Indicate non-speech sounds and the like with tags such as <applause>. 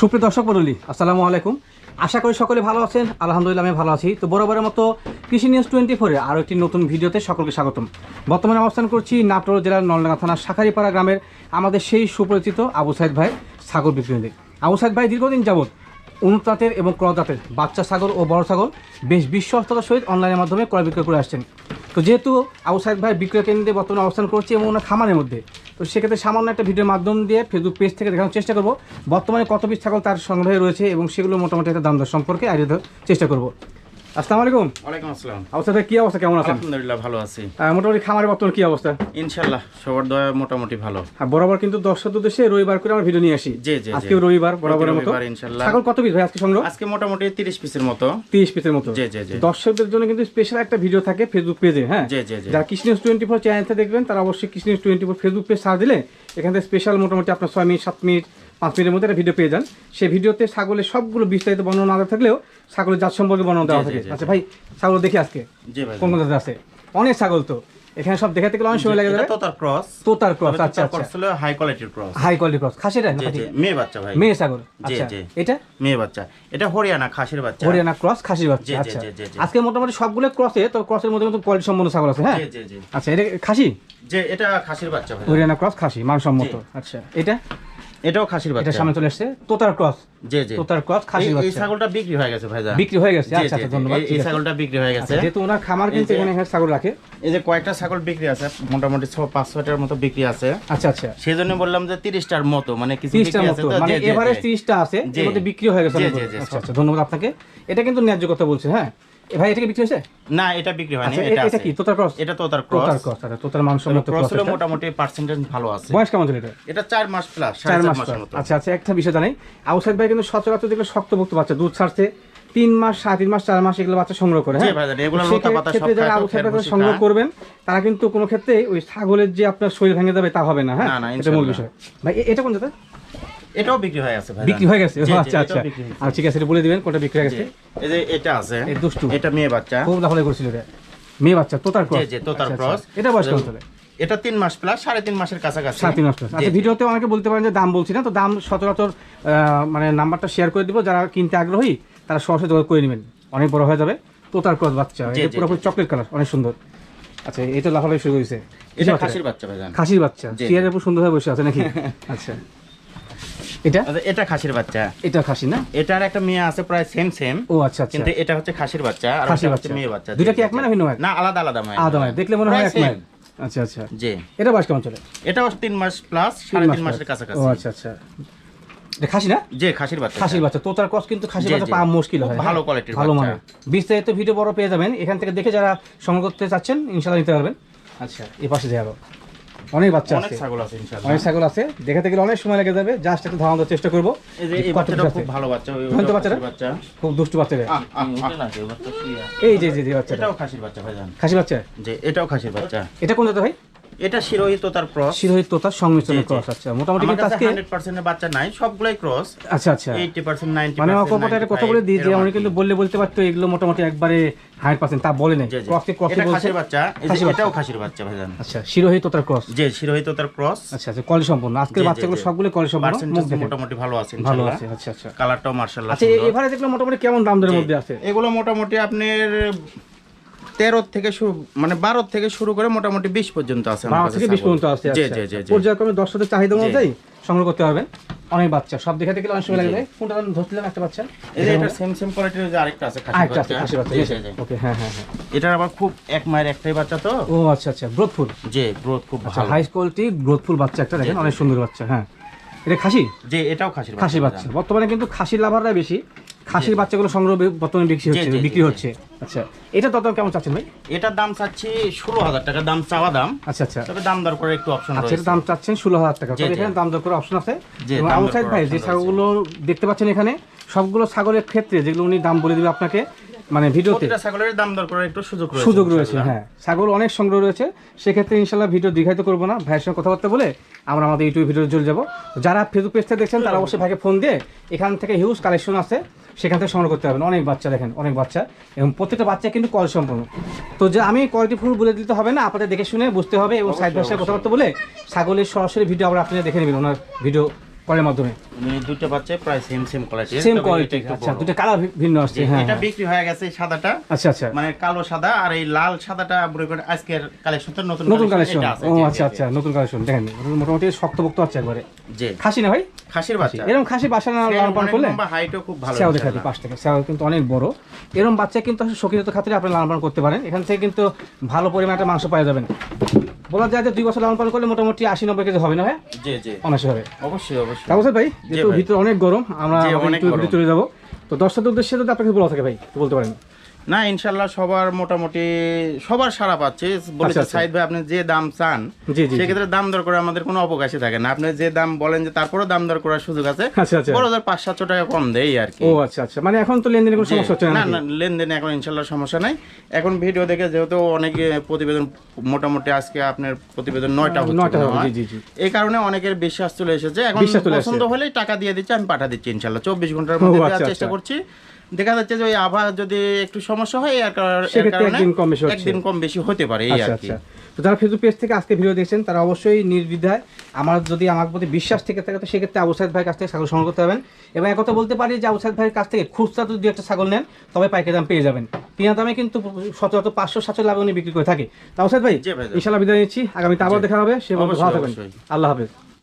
সুপ্রিয় দর্শক মন্ডলী আসসালামু আলাইকুম। আশা করি সকলে ভালো আছেন। আলহামদুলিল্লাহ আমি ভালো আছি। তো বরাবরের মতো কৃষি নিউজ টোয়েন্টি ফোরে আরও একটি নতুন ভিডিওতে সকলকে স্বাগতম। বর্তমানে অবস্থান করছি নাটোর জেলার নলডাঙ্গা থানার শাখারিপাড়া গ্রামের আমাদের সেই সুপরিচিত আবু সাইদ ভাই, ছাগল বিক্রি আবু সাইদ ভাই, দীর্ঘদিন যাবত জাতের এবং ক্রয় বাচ্চা সাগর ও বড় সাগর বেশ বিশ্বস্ততার সহিত অনলাইনের মাধ্যমে ক্রয় বিক্রয় করে আসছেন। তো যেহেতু আবু সাহেব ভাই বিক্রয় কেন্দ্রে বর্তমানে অবস্থান করছে এবং ওনার খামারের মধ্যে, তো সেক্ষেত্রে সামান্য একটা ভিডিওর মাধ্যম দিয়ে ফেসবুক পেজ থেকে দেখানোর চেষ্টা করব। বর্তমানে কত পিস ছাগল তার সংগ্রহে রয়েছে এবং সেগুলো মোটামুটি একটা দাম দর সম্পর্কে আইডিয়া দেওয়ার চেষ্টা করব। আসসালামু আলাইকুম। ওয়ালাইকুম আসসালাম। আবু সাইদ অবস্থা? কেমন আছেন? আলহামদুলিল্লাহ ভালো আছি। মোটামুটি খামারের বর্তমানে কী অবস্থা? ইনশাল্লাহ সবার দয়া মোটামুটি ভালো। আর বরাবর কিন্তু দর্শক উদ্দেশ্যে রবিবার করে আমরা ভিডিও নিয়ে আসি। জি, জি, জি। রবিবার বরাবরের মতো। রবিবার, ছাগল কত পিস ভাই আজকে সংগ্রহ? আজকে মোটামুটি তিরিশ পিসের মতো। তিরিশ পিসের মতো। জি, জি, জি। দর্শকদের জন্য কিন্তু স্পেশাল একটা ভিডিও থাকে ফেসবুক পেজে হ্যাঁ? জি, জি, জি। যারা কৃষ্ণ নিউজ টোয়েন্টি ফোর চ্যানেলটা দেখবেন তারা অবশ্যই Krishna news twenty four Facebook page search দিলে এখান থেকে স্পেশাল মোটামুটি আপনার ছয় মিনিট সাত মিনিট পাঁচ মিনিটের মধ্যে একটা ভিডিও পেয়ে যান। সেই ভিডিওতে ছাগলের সবগুলো বিস্তারিত বর্ণনা না থাকলেও ছাগলের জাত সম্পর্কে বর্ণনা দেওয়া থাকে। আচ্ছা ভাই ছাগল দেখি আজকে। কোন কোন আছে? অনেক ছাগল তো। এখানে সব দেখাতে গেলে অনেক সময় লাগে যাবে। তোতার ক্রস। তোতার ক্রস আচ্ছা আচ্ছা ক্রস হলো হাই কোয়ালিটির ক্রস। High quality cross. জি জি মেয়ে বাচ্চা ভাই। মেয়ে ছাগল? আচ্ছা এটা? মেয়ে বাচ্চা। এটা হরিয়ানা খাসির বাচ্চা। হরিয়ানা ক্রস খাসির বাচ্চা আচ্ছা। আজকে মোটামুটি সবগুলো ক্রসে তো ক্রসের মধ্যে কিন্তু কোয়ালিটি সম্পন্ন ছাগল আছে হ্যাঁ? আচ্ছা এটা খাসি? যে এটা খাসির বাচ্চা ভাই। হরিয়ানা ক্রস খাসি মানসম্মত। আচ্ছা এটা? এটাও খাসির এটা সামনে চলে আসছে। তোতার ক্রস। জি জি। তোতার ক্রস খাসির এই- এই ছাগলটা বিক্রি হয়ে গেছে ভাইজান। বিক্রি হয়ে গেছে। আচ্ছা আচ্ছা ধন্যবাদ। এই-। ছাগলটা বিক্রি হয়ে গেছে। আচ্ছা, যেহেতু ওনার খামার কিন্তু এখানে এখানে ছাগল রাখে। এই যে কয়েকটা ছাগল বিক্রি আছে মোটামুটি ছ পাঁচ ছয়টার মতো বিক্রি আছে। আচ্ছা আচ্ছা। সেই জন্য বললাম যে তিরিশটার মতো মানে কিছু বিক্রি মতো আছে তো, মানে এভারেজ জি। তিরিশটা আছে। এর মধ্যে বিক্রি হয়ে গেছে আচ্ছা আচ্ছা ধন্যবাদ আপনাকে। এটা কিন্তু ন্যায্য কথা বলছে হ্যাঁ? ভাই এটা কি বিক্রি হয়েছে? না এটা বিক্রি হয়নি আচ্ছা এটা এটা কি? তোতার ক্রস এটা তো ক্রস তোতার ক্রস আচ্ছা তোতার মানসম্মত ক্রস ক্রস হলো মোটামুটি পার্সেন্টেজ ভালো আছে। বয়স কেমন এটা? এটা চার মাস প্লাস চার মাস পর। আচ্ছা আচ্ছা একটা বিষয় জানাই। আউসাইড ভাই কিন্তু সচরাচর যেগুলো শক্তভুক্ত বাচ্চা দুধ ছাড়ছে তিন মাস সাড়ে মাস চার মাস এগুলো বাচ্চা সংগ্রহ করে হ্যাঁ? যারা সংগ্রহ করবেন তারা কিন্তু কোনো ক্ষেত্রে ওই ছাগলের যে আপনার শরীর ভেঙে যাবে তা হবে না হ্যাঁ? এটা মূল বিষয়। ভাই এটা কোন জাতের? এটাও বিক্রি হয়ে গেছে ভাই। বিক্রি হয়ে গেছে? আচ্ছা আচ্ছা। আর ঠিক আছে এটা বলে দিবেন কোনটা বিক্রি হয়ে গেছে? এই যে এটা আছে এই দুষ্টু। এটা মেয়ে বাচ্চা। খুব করছিল এটা। মেয়ে বাচ্চা তোতার ক্রস। জি, জি, তোতার আচ্ছা, ক্রস। আচ্ছা। এটা বয়স এটা তিন মাস প্লাস সাড়ে তিন মাসের কাছাকাছি। সাড়ে তিন মাস। জি, আচ্ছা ভিডিওতে অনেকে বলতে পারেন যে দাম বলছি না তো দাম সচরাচর মানে নাম্বারটা শেয়ার করে দিব। যারা কিনতে আগ্রহী তারা সরাসরি যোগাযোগ করে নেবেন। অনেক বড় হয়ে যাবে। তোতার ক্রস বাচ্চা এটা পুরোপুরি চকলেট কালার অনেক সুন্দর। আচ্ছা এটা লাফালাই শুরু হয়েছে। এটা খাসির বাচ্চা ভাইজান খাসির বাচ্চা। জি, জি। চেয়ারের উপর সুন্দর হয়ে বসে আছে নাকি? <laughs> আচ্ছা। এটা? আচ্ছা, এটা খাসির বাচ্চা। এটা খাসি না? এটার একটা মেয়ে আছে প্রায় সেম সেম ও আচ্ছা আচ্ছা। কিন্তু এটা হচ্ছে খাসির বাচ্চা আর খাসির বাচ্চা। মেয়ে বাচ্চা দুইটা জি, কি এক মায়ের জি। না ভিন্ন না আলাদা আলাদা মায়ের আদা মায়ের দেখলে মনে হয় এক। মাইল। আচ্ছা আচ্ছা। জি। এটা বয়স কেমন চলে? মাস প্লাস সাড়ে তিন মাস তিন মাসের কাছাকাছি। ও আচ্ছা আচ্ছা। এটা খাসি না? যে খাসির বাচ্চা। খাসির বাচ্চা। তোতার ক্রস কিন্তু খাসির বাচ্চা পাওয়া মুশকিল হয়। ভালো? কোয়ালিটির ভালো বাচ্চা। বিস্তারিত ভিডিও বড় পেয়ে যাবেন। এখান থেকে দেখে যারা সংগ্রহ করতে চাচ্ছেন ইনশাআল্লাহ নিতে পারবেন। আচ্ছা এই পাশে আরও অনেক বাচ্চা অনেক আছে। ছাগল আছে ইনশাআল্লাহ। অনেক ছাগল আছে। দেখাতে গেলে অনেক সময় লেগে যাবে। জাস্ট একটু ধারণা চেষ্টা করব। এই যে বাচ্চাটা খুব ভালো বাচ্চা? বাচ্চা খুব দুষ্টু বাচ্চা। এই যে যে বাচ্চাটা। এটাও খাসির বাচ্চা খাসি বাচ্চা? যে এটাও খাসির বাচ্চা। এটা কোন জাতের ভাই? এটা শিরোহিত তার ক্রস শিরোহিত তোতার সংমিশ্রণের জি, জি। ক্রস আচ্ছা। মোটামুটি কিন্তু আজকে হান্ড্রেড পার্সেন্টের বাচ্চা নাই সবগুলাই ক্রস আচ্ছা আচ্ছা। এইটি পার্সেন্ট নাইনটি মানে অকপটে একটা কথা বলে দিই যে উনি কিন্তু বললে বলতে পারতো এগুলো মোটামুটি একবারে হান্ড্রেড পার্সেন্ট তা বলে নেই। ক্রসকে ক্রসে বলছে। খাসির বাচ্চা। এটাও খাসির বাচ্চা ভাইজান। আচ্ছা তোতার ক্রস তার ক্রস আচ্ছা আচ্ছা কলি সম্পূর্ণ আজকের জি, জি, বাচ্চাগুলো জি। সবগুলো কলি সম্পূর্ণ মোটামুটি ভালো আছে ভালো আছে আচ্ছা আচ্ছা। কালারটাও মার্শাল্লাহ আচ্ছা এবারে দেখলাম মোটামুটি কেমন দাম দরের মধ্যে আছে? এগুলো মোটামুটি আপনার তেরো থেকে শুরু মানে বারো থেকে শুরু করে মোটামুটি বিশ পর্যন্ত আছে আমার বারো থেকে বিশ পর্যন্ত আছে জি আচ্ছা, জি জি আচ্ছা। পর্যায়ক্রমে চাহিদা অনুযায়ী সংগ্রহ করতে অনেক বাচ্চা সব দেখাতে গেলে অনেক সময় লাগে কোনটা ধরছিলাম একটা বাচ্চা? এটা সেম সেম কোয়ালিটির যে আরেকটা আছে আরেকটা আছে খাসি বাচ্চা। জি, জি, জি। ওকে হ্যাঁ হ্যাঁ হ্যাঁ। এটার আবার খুব এক মায়ের একটাই বাচ্চা তো? ও আচ্ছা আচ্ছা। গ্রোথফুল যে গ্রোথ খুব আচ্ছা ভালো। হাই কোয়ালিটি গ্রোথফুল বাচ্চা একটা দেখেন। অনেক সুন্দর বাচ্চা হ্যাঁ। এটা খাসি? যে এটাও খাসির খাসি বাচ্চা বর্তমানে কিন্তু খাসির লাভাররা বেশি। খাসির বাচ্চাগুলো সংগ্রহ বর্তমানে বিক্রি হচ্ছে বিক্রি হচ্ছে। আচ্ছা এটা তত কেমন চাচ্ছেন ভাই? এটার দাম চাচ্ছি ষোলো হাজার টাকা দাম চাওয়া দাম। আচ্ছা আচ্ছা। তবে দাম দর করে একটু অপশন আচ্ছা রয়েছে। দাম চাচ্ছেন ষোলো হাজার টাকা। তবে এখানে দাম দর করে অপশন আছে। দর ভাই যে ছাগলগুলো দেখতে পাচ্ছেন এখানে সবগুলো ছাগলের ক্ষেত্রে যেগুলো উনি দাম বলে দিবে আপনাকে মানে ভিডিওতে। ছাগলের দাম দর করার একটু সুযোগ রয়েছে সুযোগ রয়েছে হ্যাঁ। ছাগল অনেক সংগ্রহ রয়েছে সেক্ষেত্রে ইনশাল্লাহ ভিডিও দীর্ঘায়িত করব না। ভাইয়ের সঙ্গে কথাবার্তা বলে আমরা আমাদের ইউটিউব ভিডিও চলে যাব। যারা ফেসবুক পেজ থেকে দেখছেন তারা অবশ্যই ভাইকে ফোন দিয়ে এখান থেকে হিউজ কালেকশন আছে। সেখান থেকে সংগ্রহ করতে পারবেন। অনেক বাচ্চা দেখেন অনেক বাচ্চা। এবং প্রত্যেকটা বাচ্চা কিন্তু কল সম্পূর্ণ। তো যে আমি কোয়ালিটি ফুল বলে দিতে হবে না আপনাদের দেখে শুনে বুঝতে হবে এবং সাইড ভাষায় কথাবার্তা বলে ছাগলের সরাসরি ভিডিও আবার আপনাদের দেখে নেবেন ওনার ভিডিও কলের মাধ্যমে। দুটো বাচ্চা প্রায় same same quality same quality আচ্ছা দুটো কালার ভিন্ন আসছে হ্যাঁ এটা হ্যাঁ। বিক্রি হয়ে গেছে সাদাটা আচ্ছা আচ্ছা। মানে কালো সাদা আর এই লাল সাদাটা মনে আজকের কালেকশন তো নতুন নতুন কালেকশন ও আচ্ছা আচ্ছা নতুন কালেকশন দেখেন মোটামুটি শক্তপোক্ত আছে একবারে। জি। খাসি না ভাই? খাসির বাচ্চা। এরকম খাসি বাসা না লালন পালন করলে? হাইটও খুব ভালো সেও দেখাতে। পাশ থেকে। সেও কিন্তু অনেক বড়। এরকম বাচ্চা কিন্তু আসলে শৌখিনত খাতিরে আপনি লালন পালন করতে পারেন। এখান থেকে কিন্তু ভালো পরিমাণে মাংস পাওয়া যাবেন। বলা যায় যে দুই বছর লালন পালন করলে মোটামুটি আশি নব্বই কেজি হবে না ভাই? জি জি। অনাসি হবে। অবশ্যই অবশ্যই। ভাই যেহেতু ভিতরে অনেক গরম আমরা অনেক চলে যাব। তো দর্শকদের উদ্দেশ্যে যদি আপনাকে বলা থাকে ভাই বলতে পারেন। না ইনশাল্লাহ সবার মোটামুটি সবার সারা পাচ্ছে। বলেছে আচ্ছা। সাইদ ভাই আপনি যে দাম চান। সেক্ষেত্রে দাম দর করে আমাদের কোনো অবকাশই থাকে না। আপনি যে দাম বলেন যে তারপরেও দাম দর করার সুযোগ আছে আচ্ছা আচ্ছা। বড় হাজার পাঁচ সাতশো টাকা কম দেয় আর কি। ও আচ্ছা আচ্ছা। মানে এখন তো লেনদেনের কোনো সমস্যা হচ্ছে না না? লেনদেনে এখন ইনশাল্লাহ সমস্যা নাই। এখন ভিডিও দেখে যেহেতু অনেকে প্রতিবেদন মোটামুটি আজকে আপনার প্রতিবেদন নয়টা হচ্ছে। এই কারণে অনেকের বিশ্বাস চলে এসেছে। এখন পছন্দ হলেই টাকা দিয়ে দিচ্ছি আমি পাঠা দিচ্ছি ইনশাল্লাহ। চব্বিশ ঘণ্টার মধ্যে আচ্ছা, চেষ্টা আচ্ছা। করছি। দেখা যাচ্ছে যে ওই আভা যদি একটু সমস্যা হয় এর কারণে একদিন কম বেশি হতে পারে এই আচ্ছা আর কি। আচ্ছা। তো যারা ফেসবুক পেজ থেকে আজকে ভিডিও দেখছেন তারা অবশ্যই নির্দ্বিধায় আমার যদি আমার প্রতি বিশ্বাস থেকে থাকে তো সেক্ষেত্রে আবু সাইদ ভাইয়ের কাছ থেকে ছাগল সংগ্রহ করতে পারবেন। এবং একথা বলতে পারি যে আবু সাইদ ভাইয়ের কাছ থেকে খুচরা যদি একটা ছাগল নেন তবে পাইকারি দাম পেয়ে যাবেন। কিনা দামে কিন্তু সচরাচর পাঁচশো সাতশো লাভে উনি বিক্রি করে থাকে। তা আবু সাইদ ভাই ইনশাল্লাহ বিদায় নিচ্ছি। আগামীতে আবার দেখা হবে। সে ভালো থাকবেন। আল্লাহ হাফেজ।